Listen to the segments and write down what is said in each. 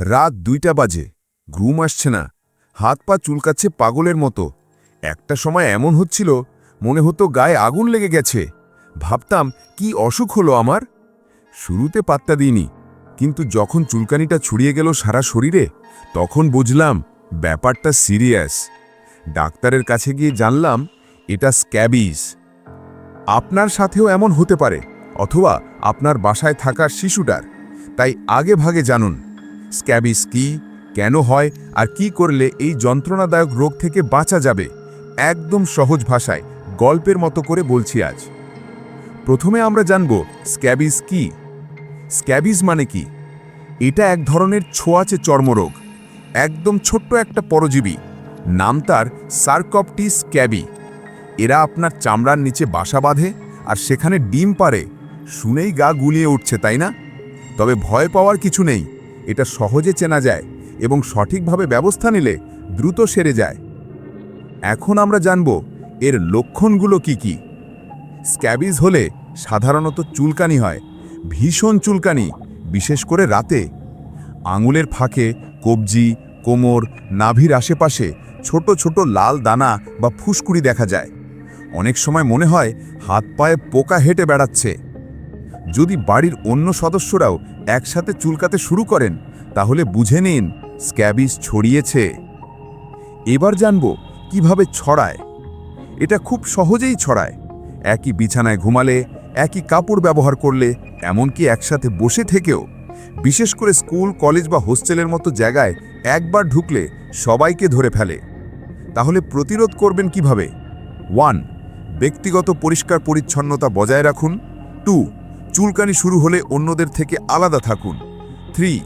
রাত দুইটা বাজে। ঘুম আসছে না। হাত পা চুলকাচ্ছে পাগলের মতো। একটা সময় এমন হচ্ছিল, মনে হতো গায়ে আগুন লেগে গেছে। ভাবতাম, কি অসুখ হলো আমার? শুরুতে পাত্তা দিইনি। কিন্তু যখন চুলকানিটা ছড়িয়ে গেল সারা শরীরে, তখন বুঝলাম, ব্যাপারটা সিরিয়াস। ডাক্তারের কাছে গিয়ে জানলাম, এটা স্ক্যাবিজ। আপনার সাথেও এমন হতে পারে, অথবা আপনার বাসায় থাকা শিশুটার। তাই আগে ভাগে জানুন। স্ক্যাবিস কি? কেন হয়? আর কি করলে এই যন্ত্রণাদায়ক রোগ থেকে বাঁচা যাবে? একদম সহজ ভাষায়, গল্পের মতো করে বলছি আজ। প্রথমে আমরা জানব, স্ক্যাবিস কি? স্ক্যাবিস মানে কি? এটা এক ধরনের ছোঁয়াচে চর্মরোগ। একদম ছোট্ট একটা পরজীবী। নাম তার সার্কপটিস স্ক্যাবি এরা আপনার চামড়ার নিচে বাসা বাঁধে আর সেখানে ডিম পারে শুনেই গা গুলিয়ে উঠছে, তাই না? তবে ভয় পাওয়ার কিছু নেই। এটা সহজে চেনা যায় এবং সঠিকভাবে ব্যবস্থা নিলে দ্রুত সেরে যায়। এখন আমরা জানব এর লক্ষণগুলো কি কি। স্ক্যাবিজ হলে সাধারণত চুলকানি হয়, ভীষণ চুলকানি, বিশেষ করে রাতে। আঙুলের ফাঁকে কবজি, কোমর, নাভির আশেপাশে ছোট ছোট লাল দানা বা ফুসকুড়ি দেখা যায়। অনেক সময় মনে হয় হাত পায়ে পোকা হেঁটে বেড়াচ্ছে। যদি বাড়ির অন্য সদস্যরাও একসাথে চুলকাতে শুরু করেন, তাহলে বুঝে নিন স্ক্যাবিস ছড়িয়েছে। এবার জানব কীভাবে ছড়ায়। এটা খুব সহজেই ছড়ায়। একই বিছানায় ঘুমালে, একই কাপড় ব্যবহার করলে, এমনকি একসাথে বসে থেকেও। বিশেষ করে স্কুল, কলেজ বা হোস্টেলের মতো জায়গায় একবার ঢুকলে সবাইকে ধরে ফেলে। তাহলে প্রতিরোধ করবেন কীভাবে? ওয়ান, ব্যক্তিগত পরিষ্কার পরিচ্ছন্নতা বজায় রাখুন। টু চুলকানি শুরু হলে অন্যদের থেকে আলাদা থাকুন। থ্রি,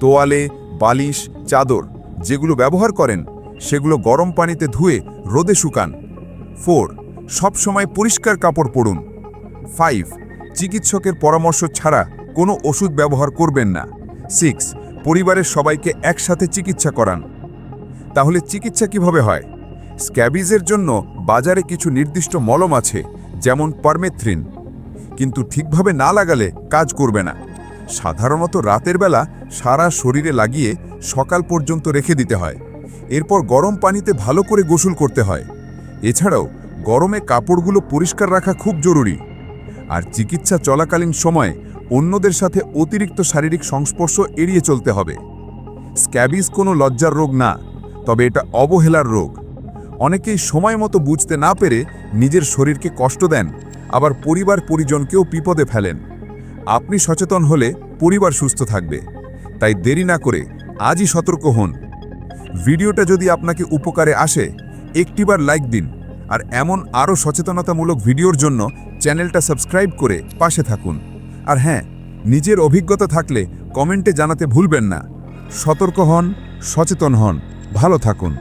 তোয়ালে, বালিশ, চাদর, যেগুলো ব্যবহার করেন, সেগুলো গরম পানিতে ধুয়ে রোদে শুকান। ফোর, সবসময় পরিষ্কার কাপড় পরুন। ফাইভ, চিকিৎসকের পরামর্শ ছাড়া কোনো ওষুধ ব্যবহার করবেন না। সিক্স, পরিবারের সবাইকে একসাথে চিকিৎসা করান। তাহলে চিকিৎসা কীভাবে হয়? স্ক্যাবিজের জন্য বাজারে কিছু নির্দিষ্ট মলম আছে, যেমন পারমেথ্রিন। কিন্তু ঠিকভাবে না লাগালে কাজ করবে না। সাধারণত রাতের বেলা সারা শরীরে লাগিয়ে সকাল পর্যন্ত রেখে দিতে হয়। এরপর গরম পানিতে ভালো করে গোসল করতে হয়। এছাড়াও গরমে কাপড়গুলো পরিষ্কার রাখা খুব জরুরি। আর চিকিৎসা চলাকালীন সময়ে অন্যদের সাথে অতিরিক্ত শারীরিক সংস্পর্শ এড়িয়ে চলতে হবে। স্ক্যাবিজ কোনো লজ্জার রোগ না, তবে এটা অবহেলার রোগ। অনেকেই সময় মতো বুঝতে না পেরে নিজের শরীরকে কষ্ট দেন আবার পরিবার পরিজনকেও বিপদে ফেলেন। আপনি সচেতন হলে পরিবার সুস্থ থাকবে। তাই দেরি না করে আজই সতর্ক হন। ভিডিওটা যদি আপনাকে উপকারে আসে, একটিবার লাইক দিন আর এমন আরও সচেতনতামূলক ভিডিওর জন্য চ্যানেলটা সাবস্ক্রাইব করে পাশে থাকুন। আর হ্যাঁ নিজের অভিজ্ঞতা থাকলে কমেন্টে জানাতে ভুলবেন না। সতর্ক হন, সচেতন হন। ভালো থাকুন।